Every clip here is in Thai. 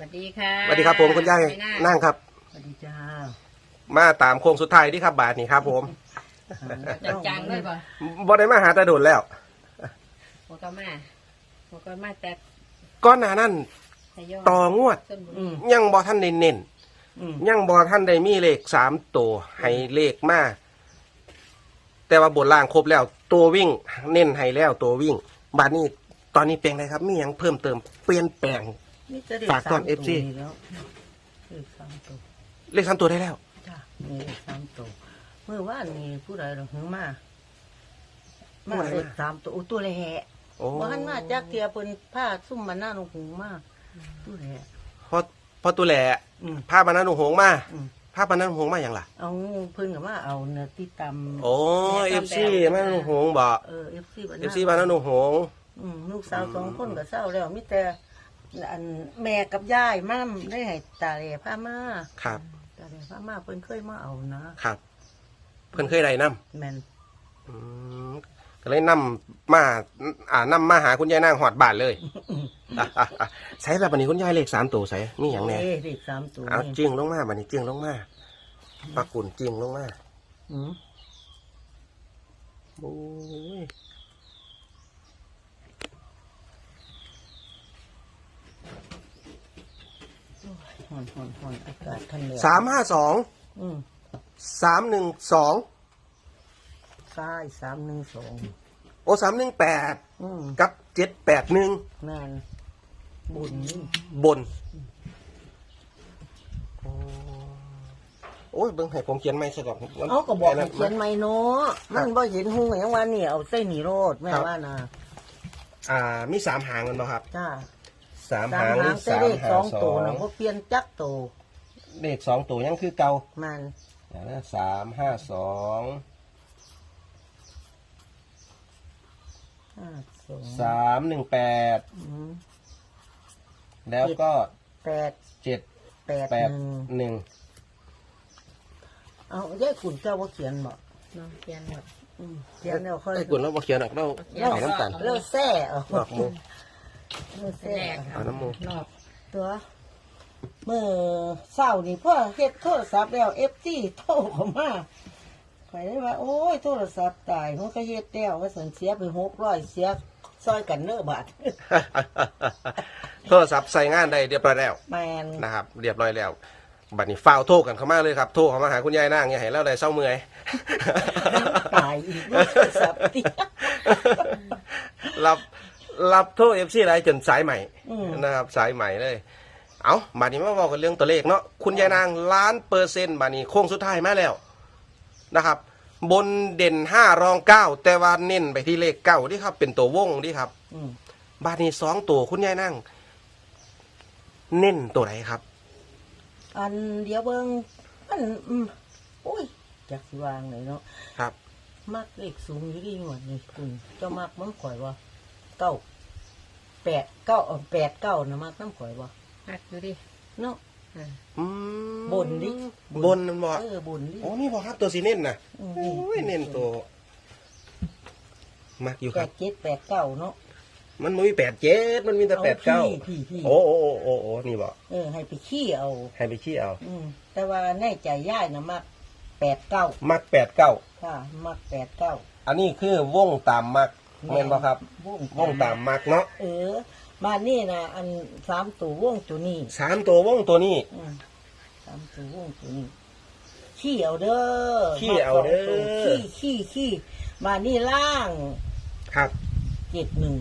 วัสดีค่ะสวัสดีครับผมคุณยายไปหนั่งครับ สวัสดีจ้ามาตามโค้งสุดท้ายที่ครับบาทนี่ครับ ผมจัดจังด้วยป่ะบ่ได้มาหาแตะโดดแล้วหัวก็มาหัวก็มาแต่ก้อนหนานั่นทยอยต่องวดต้นบุญอืมยังบ่ท่านได้เน้นอืมยังบ่ท่านได้มีเลขสามตัวให้เลขมาแต่ว่าบนล่างครบแล้ว ตัววิ่ง เน้นให้แล้วตัววิ่งบาทนี้ตอนนี้เป็นไรครับ มีหยังเพิ่มเติมเปลี่ยนแปลง นี่จะได้ฝากก่อนสมตัว FC แล้วเลขสามตัวเลขสามตัวได้แล้ว จ้ามีเลขสามตัวเมื่อวานนี้ผู้ใดเราหึงมามาผู้ใดมา เลขสามตัวอู้ตัวเลยแหะโอ้ว่าหันมาจากเทียเพิ่นผ้าซุ่มมาหน้าลงหูมาตัวเลยแหะพอพอตัวแหล่อืม ภาพมันนั้นหงหงมาอืม ภาพมันนั้นหงมาอย่างล่ะ เอาเพิ่นกับว่าเอาเนื้อที่ตำโอ้เอฟซีมันหงบ่เออเอฟซีบ้านเอฟซีบ้านนั้นหง อืมลูกสาวสองคนก็เศร้าแล้วมีแต่ อันแม่กับยายมั่มได้ให้ตาเหล่ผ้ามาครับ ตาเหล่ผ้ามาเพิ่นเคยมาเอานะครับ เพิ่นเคยได้นำแม่นอืมก็เลยนำมาอ่านำมาหาคุณยายนางหอดบาทเลยอะอะอะใช้แบบนี้คุณยายเลขสามตัวใส่มีอย่างแน่เอ้ยเด็กสามตัวเอานี่จึงลงมาบัดนี้จึงลงมาปลากุ่นจึงลงมาอืมโอ้ย หอนหอนหอนอากาศทันเลยสามห้าสองอืมสามหนึ่งสองใช่สามหนึ่งสองโอ้สามหนึ่งแปดอืมกับเจ็ดแปดหนึ่งแม่นบุญนี่บนโอ้โอ้ยเบิ่งให้ผมเขียนไม่ซะก่อนเอาก็บอกให้เขียนไม่เนาะมันบ่เห็นหูอย่างว่านี่เอาเส้นหนีโรดแม่ว่านะอ่ามีสามหางกันเนาะครับจ้า สามสามหางหางแต่สามเลขหาสองสอตัวงนะบ่เปลี่ยนจักตัวเลขสองตัวยังคือเก่ามันเดี๋ยวนะสามห้าสองห้าสองสามหนึ่งแปดอืมแล้วก็แปดเจ็ดแปดแปดหนึ่งหนึ่งเอาแยกขุนเจ้าว่าเขียนบ่เนาะเขียนแบบอืมเขียนแล้วค่อยไอ้กุนเราบ่เขียนหรอกเราเขียนเอาน้ำตาลเลิกแซ่เอานอกห มูเลิกแรแซ่กเอาน้ำมูก นอกตัวเมื่อเศร้านี่พ่อเฮ็ดโทรศัพท์แล้วเอฟซีโทรเข้ามาข่อยได้ว่า โอ้ยโทรศัพท์ตายมันก็เฮ็ดแล้วว่าสันเสียไปหกร้อยเสียซอยกันเน้อบาทโทรศัพท์ใส่งานได้เรียบร้อยแล้วแมนนะครับ เรียบร้อยแล้ว บัดนี้ฟ้าวโทรกันเข้ามาเลยครับ โทรเข้ามาหาคุณยายนางอย่าให้เราได้เศร้าเมื่อย ตายอีกว่าโทรศัพท์ติรับ รับโทรเอฟซีไรจนสายใหม่อืม นะครับสายใหม่เลย เอาบัดนี้มาบอกกันเรื่องตัวเลขเนาะคุณยายนางล้านเปอร์เซ็นต์บัดนี้โค้งสุดท้ายมาแล้วนะครับ บนเด่นห้ารองเก้าแต่ว่าเน้นไปที่เลขเก้าที่ครับ เป็นตัววงที่ครับ อืมบาทนี้สองตัวคุณยายนั่ง เน้นตัวไหนครับ อันเดียวเบิ่งมันอืมโอ้ยจักสิวางเลยเนาะครับ มักเลขสูงอยู่ดีหมดนี่คุณเจ้ามักมันข่อยว่า เก้าแปดเก้าเออแปดเก้านะมักน้ำข่อยว่าหักดูดิเนาะอ่าอืมบนดิ บนมันบอกเออบุญดิโอ้นี่พอครับตัวสีเน้นนะอืม โอ้ยเน้นตัวมักอยู่แปครับ ดเจ็ดแปดเก้าเนาะ มันไม่มีแปดเจ็ดมันมีแต่แปดเก้าพี่พี่พี่ โอ้โอ้โอ้โอ้โอ้นี่บอกเออ ให้ไปขี้เอา ให้ไปขี้เอา อืมแต่ว่าในใจย่ายนะมักแปดเก้ามักแปดเก้าค่ะ มักแปดเก้าอันนี้คือวงตามมัก เม่นบ่ครับวงวงตามมักเนาะเออมานี่นะอันสามตัววงตัวนี้สามตัววงตัวนี้อืมสามตัววงตัวนี้ขี้เอาเด้อขี้เอาเด้อมาสงตัวขี้ขี้ขี้มานี่ล่างครับเจ็ดหนึ่ง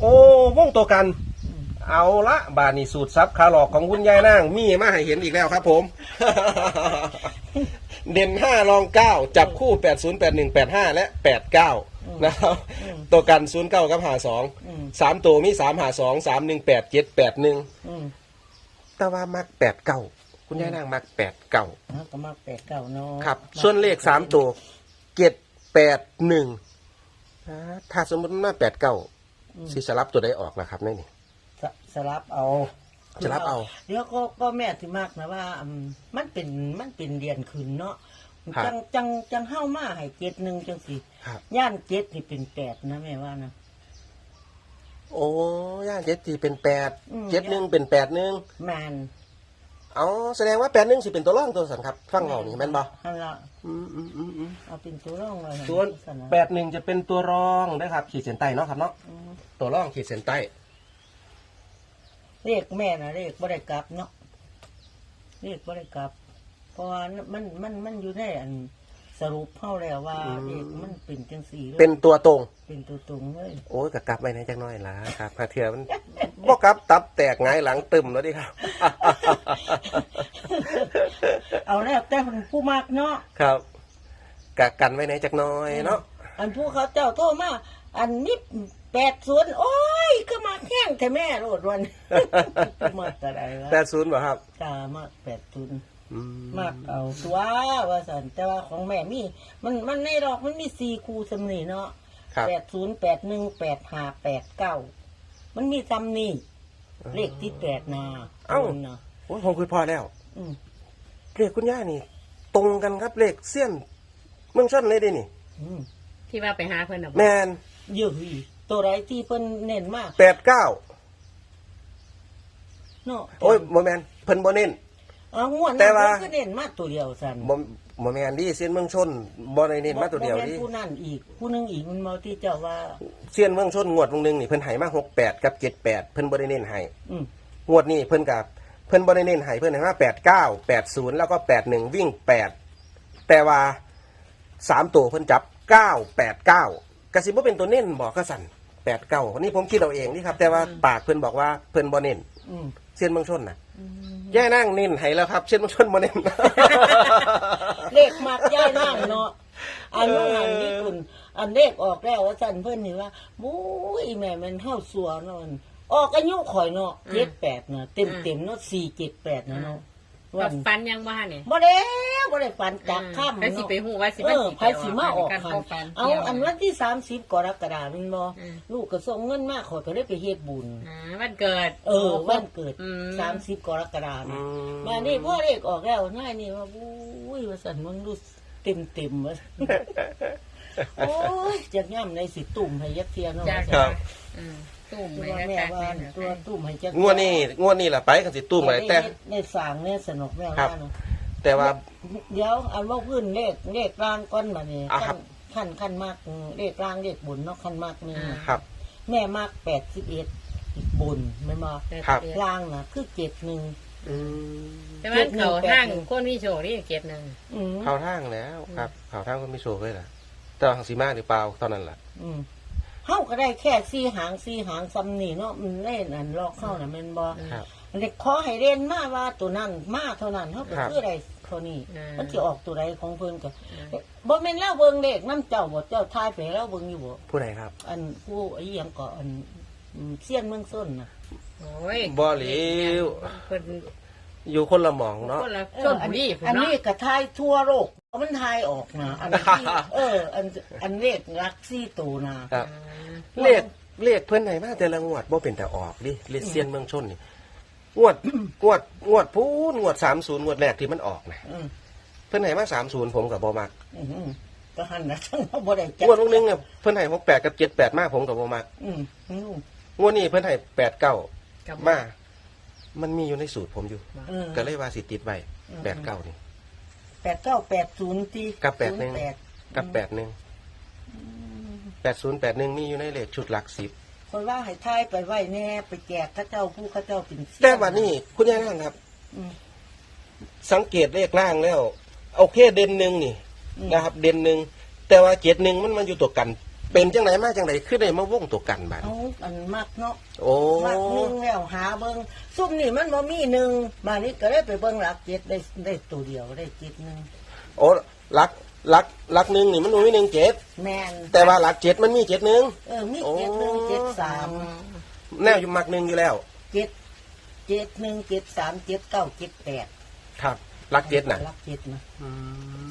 โอ้วงตัวกันอืมเอาละบานี่สูตรซับคาหลอกของคุณยายนางมีมาให้เห็นอีกแล้วครับผม เด่นห้ารองเก้าจับคู่แปดศูนย์แปดหนึ่งแปดห้าและแปดเก้านะครับอืมตัวกันศูนย์เก้ากับหาสองอืมสามตัวมีสามหาสองสามหนึ่งแปดเจ็ดแปดหนึ่งอืมแต่ว่ามักแปดเก้าคุณยายนางมักแปดเก้าแล้วก็มักแปดเก้าเนาะครับ ส่วนเลขสามตัวเจ็ดแปดหนึ่งถ้าสมมติมันมาแปดเก้าสิสลับตัวได้ออกนะครับนี่นี่สสลับเอา สลับเอา เดี๋ยวก็ก็แม่ที่มากนะว่าอืมมันเป็นมันเป็นเดียนคืนเนาะครับ จังจังจังเข้ามาให้เจ็ดหนึ่งจังสิครับ ย่านเจ็ดนี่เป็นแปดนะแม่ว่านะ โอ้ย่าเจ็ดสี่เป็นแปดอืม เจ็ดหนึ่งเป็นแปดหนึ่งแมนเอาแสดงว่าแปดหนึ่งสิเป็นตัวร่องตัวสันครับฟังเรานี่แม่นบ่นั่นละอืมอืมอืมอืมเอาเป็นตัวร่องเลยส่วนสั่นะแปดหนึ่งจะเป็นตัวรองนะครับ ขีดเส้นใต้เนาะครับเนาะอืมตัวร่องขีดเส้นใต้ เรียกแม่นะเรียกบ่ได้กลับเนาะเรียกบ่ได้กลับ เพราะว่ามันมันมันอยู่ในอันสรุปเฮาแล้วว่าเรียกมันเป็นจังสี่เลยเป็นตัวตรง เป็นตัวตรงเลยโอ้ยกะกลับไปไหนจักหน้อยล่ะครับพาเถื่อมันบ่กลับตับแตกไงายหลังตึมแล้วดิครับ เอาแล้วแต่คนผู้มากเนาะครับกะกันไว้ไหนจักหน้อยเนาะอันผู้เขาเจ้าโทรมาอันนี้ แปดศูนย์โอ้ยก็มาแข้งแต่แม่โลดวันมากอะไรวะแปดศูนย์บ่ครับตามากแปดศูนย์อืมากเอาตัวว่าสันแต่ว่าของแม่มี มันมันในดอกมันมีสี่คูสำนีเนาะครับ แปดศูนย์แปดหนึ่งแปดห้าแปดเก้ามันมีซ้ำนี่เลขที่แปดนาเอ้าเนาะโอ้ยผมคุยพอแล้ว อืมเลขคุณย่านี่ ตรงกันครับเลขเสี้ยนเมืองชนเลยเดินี่ อืมที่ว่าไปหาเพิ่นน่ะบ่แมนเยอะอี ตัวไรที่เพิ่นเน้นมากแปดเก้าเนาะโอ้ยโมแมนเพิ่นโมเน้น เอางวดแต่นั้นว่า เพิ่นก็เน้นมากตัวเดียวสันโมโมแมนดิเสี้ยนเมืองชนบ่ได้เน้นมาตัวเดียวบ่แม่ดินผู้นั่นอีก ผู้หนึงอีกมันมาที่เจ้าว่าเสี้ยนเมืองชนงวดวงหนึงนี่เพิ่นให้มาหกแปดกับเจ็ดแปดเพิ่นบ่ได้เน้นให้ อืมงวดนี้เพิ่นกับเพิ่นบ่ได้เน้นให้เพิ่นให้มาแปดเก้าแปดศูนย์แล้วก็แปดหนึ่งวิ่งแปดแต่ว่าสามตัวเพิ่นจับเก้าแปดเก้ากระสิบ่เป็นตัวเน้นบอกกระสัน แปดเก้านี่ผมคิดเอาเองนี่ครับ แต่ว่าปากเพิ่นบอกว่าเพิ่นบ่เน้นอืมเส้นเมืองชนน่ะแย่นั่งเน้นให้แล้วครับเส้นเมืองชนบ่เน้น เลขมักย่ายนั่งเนาะอันนู้นอันนี้คุณอันเลขออกแล้วว่าสันเพิ่นนี่ว่าบุ้ยแม่มันเฮาสัวเนาะมันออกอายุข่อยเนาะเจ็ดแปดเนาะเต็มเต็มๆเนาะสี่เจ็ดแปดเนาะเนาะ ว่าวันฟันยังบ่ฮะนี่บ่ได้บ่ได้ฝันจากข้ามไปสิไปฮู้ว่าสิเอมันอสิไผสิมาออกกันคับ่ฟันนเอาอันวันที่สามสิบกรกฎาคมนี่บ่อืม ลูกก็ส่งเงินมาขอยก็ได้ไปเฮ็ดบุญ อ่าวันเกิด เออวันเกิดอืม สามสิบกรกฎาคมอืม มานี่พ่อเลขออกแล้วง่ายนี่ว่าบุ้ยว่าสันมึงดูเต็มเต็มๆว่าโอ้ยจากย่ำในสิตุ่มให้ยักเทียนเนาะจ้าว่าคซั่รันบอืม ตุ้มตัวไว้แม่กัว่าๆตัวตุ่มให้จักงวดนี้งวดนี้ล่ะไปกันสิตู้มาแต่ ในสางเนี่ยสนุกแม่ครับว่าเนาะแต่ว่า เดี๋ยวอันว่าพื้นเลขเลขรางก้อนมาเนี่ยอะครับ ขั้นขั้นมากเลขรางเลขบุญเนาะขั้นมากนี่ครับ แม่มากแปดสิบเอ็ดบุญไม่มาครับรางนะคือเจ็ดหนึ่งอืมแต่ว่าเขาห้างคนมีโชคนี่เก็บหนึงอืมเข้าทางแล้วครับเข้าทางคนมีโชคเลยล่ะแต่ว่าทางสีมาหรือเปล่าตอนนั้นล่ะ อืม เฮาก็ได้แค่สี่หางสี่หางซ้ำนี่เนาะมันเล่นอันลอกเข้าน่ะแมันบ่ครับ เด็กขอให้เรียนมาว่าตัวนั้นมาเท่านั้นเฮาก็ครับคือได้เท่านี้อืม มันสิออกตัวใดของเพิ่นก็บ่แม่นแล้วเบิ่งเลขน้ำเจ้าบ่เจ้าทายไปแล้วเบิ่งอยู่บ่ผู้ใดครับอันผู้ไอ้หยังก็อันอืมเสี้ยนเมืองส้นน่ะโอ้ยบ่หลิวเพิ่น อยู่คนละหมองเนาะ คนละเอชอนอับุรีพุ่นอันเนาะนี้ก็ทายทั่วโลกมันทายออกนะอันที่ เออ อันอันเลขรักซี่ตัวน่ะครับอ่าเลขเลขเพื่อนไหนมาแต่ละงวดบ่เป็นแต่ออกดิเลขเซียนเมืองชนนี่งวด งวดงวดพูนงวดสามศูนย์งวดแรกที่มันออกนะอืมเพื่อนไหนมาสามศูนย์ผมกับบ่มักอืมก็หันนะทั้งเราบ่ได้จังวดลงนึงเนี่ยเพื่อนไหนหกแปดกับเจ็ดแปดมาผมกับบ่มักอืมอืมงวดนี้เพื่อนไหนแปดเก้ากับมา มันมีอยู่ในสูตรผมอยู่ เออ ก็เลยว่าสิติดไว้อืมแปดเก้านี่ แปดเก้าแปดศูนย์ที่กับแปดหนึ่งศูย์แปดกับแปดหนึ่งแปดศูนย์แปดหนึ่งมีอยู่ในเลขชุดหลักสิบคนว่าให้ทายไปไหวแน่ ไปแจกเข้าเจ้าผู้เข้าเจ้าเป็นเสี้ยแต่วันนี้คุณยายนั่นครับ อืม สังเกตเลขล่างแล้วโอเคเด่นหนึ่งนี่อืม นะครับ เด่นหนึ่งแต่ว่าเจ็ดหนึ่งมันมาอยู่ตัวกัน เป็นจังไหนมาจังไหนขึ้นได้มาวงตัวกันบาดเอาอันมากเนาะโอ้มากหนึ่งแล้วหาเบิ่งซุ่มนี่มันบ่มีหนึ่งมานี่ก็ได้ไปเบิ่งหลักเจ็ดได้ได้ตัวเดียวได้เจ็ดหนึ่งโอ้ลักลักลักหนึ่งนี่มันมีหนึ่งเจ็ดแมนแต่ว่าลักเจ็ดมันมีเจ็ดหนึ่งเออมีเจ็ดหนึ่งเจ็ดสามแนวอยู่มักหนึ่งอยู่แล้วเจ็ดเจ็ดหนึ่งเจ็ดสามเจ็ดเก้าเจ็ดแปดครับลักเจ็ดน่ะรักเจ็ดนะ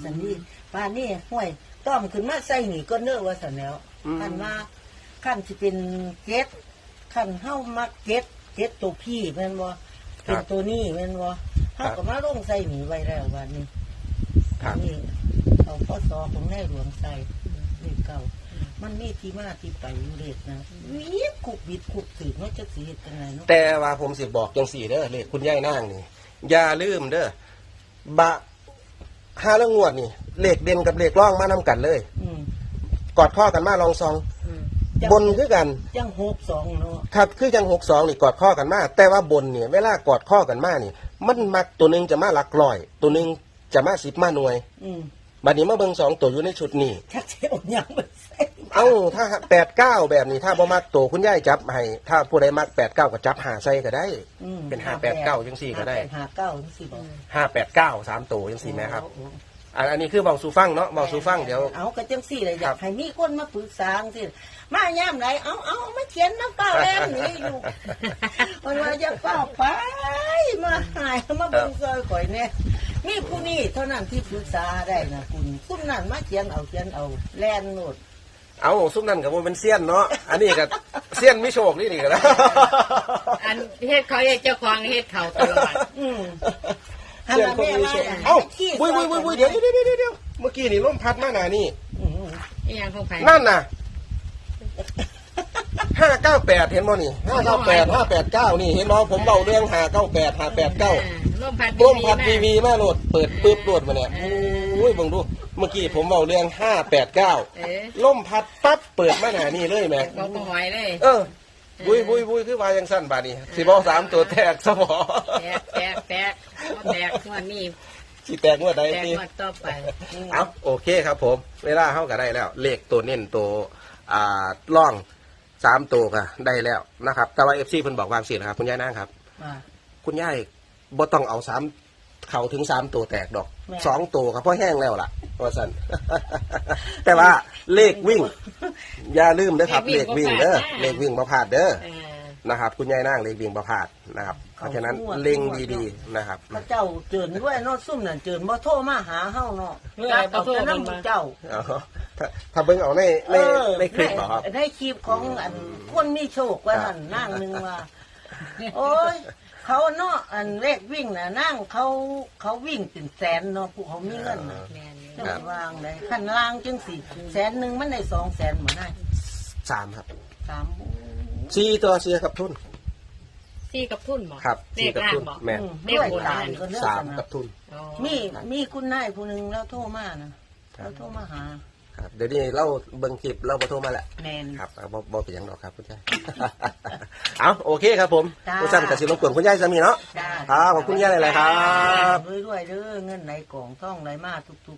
สันนี่ป้านนี่ห้วย ต้อมขึ้นมาใส่หนีก็เนื้อว่าสันแล้วอืมขั้นมาขั้นที่เป็นเจ็ดขั้นเฮ้ามาเจ็ดเจ็ดตัวพี่แม่นบ่เป็นตัวนี้แม่นบ่เฮาก็มาลงใส่หนีไว้แล้ววันนี้ครับนี่เอาข้อสอของแม่หลวงใส่นี่เก่า มันมีที่มาที่ไปอยู่เด็ดนะมีคุกบิดคุกถือว่าจะสีเฮ็ดจังไงเนาะแต่ว่าผมสิบอกจังสี่เด้อเลขคุณยายนางนี่อย่าลืมเด้อบะห้าเรื่องงวดนี่ เลขเด่นกับเลขร่องมานำกันเลย อืมกอดข้อกันมาลองซอง อืมจังบนคือกัน จังหกสองเนาะครับคือจังหกสองนี่กอดข้อกันมา แต่ว่าบนเนี่ยเวลากอดข้อกันมานี่ มันมักตัวหนึงจะมาหลักร้อย ตัวหนึงจะมาสิบมาหน่วยอืมบัดนี้มาเบิ่งสองตัวอยู่ในชุดนี้ ชักเสียวยังไม่ใส่เอ้าถ้าแปดเก้าแบบนี้ถ้าบ่มักตัวคุณยายจับให้ถ้าผู้ใดมักแปดเก้าก็จับหาใส่ก็ได้ อืมเป็นห้าแปดเก้าจังสี่ก็ได้ ห้าเก้าจังสี่บอกห้าแปดเก้าสามตัวจังสี่ไหมครับอั นอันนี้คือเบาสูฟังเนาะเบาสูฟังเดี๋ยว เอากระจังสี่เลยอครัยาบกให้มีคนมาปรึกษาสิมาย่ามไหนเอาเอามาเขียนน้ำเปล่าแล้นี่อยู่มันว่าจะเปล่าไปมาหายมาเบิ่งซอยข่อยเนี่ยมีผู้นี้เท่านั้นที่ปรึกษาได้นะคุณซุ่มนั่นมาเขียนเอาเขียนเอาแลนโนดเอาซุ้มนั่นกับมันเป็นเซียนเนาะอันนี้กับเซียนไม่โชคนี่นี่กันนะอันเฮ็ดเขาเฮ็ดเจ้าของเฮ็ดเขาตลอดอืม เซียนคนมีโชคเอ้าวุ้ยวุ้ยวุ้ยวุ้ยเดี๋ยวเดี๋ยวเดี๋ยวเดี๋ยวเมื่อกี้นี่ลมพัดมาหนานี่อืมอีหยังของไผนั่นน่ะห้าเก้าแปดเห็นบ่นี่ห้าเก้าแปดห้าแปดเก้านี่เห็นบ่ผมเบาเรื่องห้าเก้าแปดห้าแปดเก้าลมพัดร่มพัดดีทีๆมาวีมาโหลดเปิดปึ๊บโหลดมาเนี่ยโอ้ยบังดูเมื่อกี้ผมเบาเรื่องห้าแปดเก้าเออล่มพัดปั๊บเปิดมาหนานี่เลยแหม่เขาก็หอยเลย เออ บุยบุยบุยคือว่ายังสั้นบาดนี้สิบอสามตัวแตกสมอแตกแตกแตกบ่แตกงวดนี้สิแตกงวดใดแตกตีงวดต่อไปเอาโอเคครับผม เวลาเข้าก็ได้แล้ว เลขตัวเน้นตัวอ่าล่องสามตัวก็ได้แล้วนะครับ แต่ว่าเอฟซีเพิ่นบอกวางสินะครับ คุณยายนางครับอ่าคุณยายบ่ต้องเอาสาม เข่าถึงสามตัวแตกดอกแม่สองตัวครับเพราะแห้งแล้วล่ะว่าสัน แต่ว่าเลขวิ่ง อย่าลืมนะครับ เลขวิ่งเด้อเลขวิ่งมาพลาดเด้อเออ นะครับคุณยายนางเลขวิ่งมาพลาดนะครับเพราะฉะนั้นเล็งดีๆนะครับ พระเจ้าเจินด้วยเนอซุ่มนั่นเจินบ่โทรมาหาเฮาเนาะเมื่อจัไหร่บเอาบ่โทรแต่มันน้ำมาเจ้า อ๋อถ้าถ้าเบิ่งเอาในในในคลิปเหรอครับ ในคลิปของอันคนมีโชคว่านั่นนั่งหนึงว่า โอ้ย เขาเนาะอันเลขวิ่งน่ะนั่งเขาเขาวิ่งเป็นแสนเนาะผู้เขามีเงินน่ะแม่นอยู่จังวางเลยขันล่างจังสี่แสนหนึ่งมันได้สองแสนเหมือนได้สามครับสามสี่ตัวเสียกับทุนซี่กับทุนบ่ครับเลสี่ขกับล่างทุนบ่ แม่นอืมเลขด้วยโบราตาณยก็เลือกสามกันกับนะทุน อ๋อมีมีคุณนายผู้หนึ่งแล้วโทรมานะแล้วโทรมาหา ครับเดี๋ยวนี้เราเบิ่งคลิปเราบ่โทรมาแหละแมน ครับเอาบ่บ่เป็นหยังดอกครับคุณยาย เอาโอเคครับผมจ้าผู้สั่นกับสิรบกวนคุณยายสามีเนาะจ้าครับขอบคุณยายหลายๆครับ ด้วยด้วยๆเด้อเงินไหลกล่องท่องไหลมาทุกๆ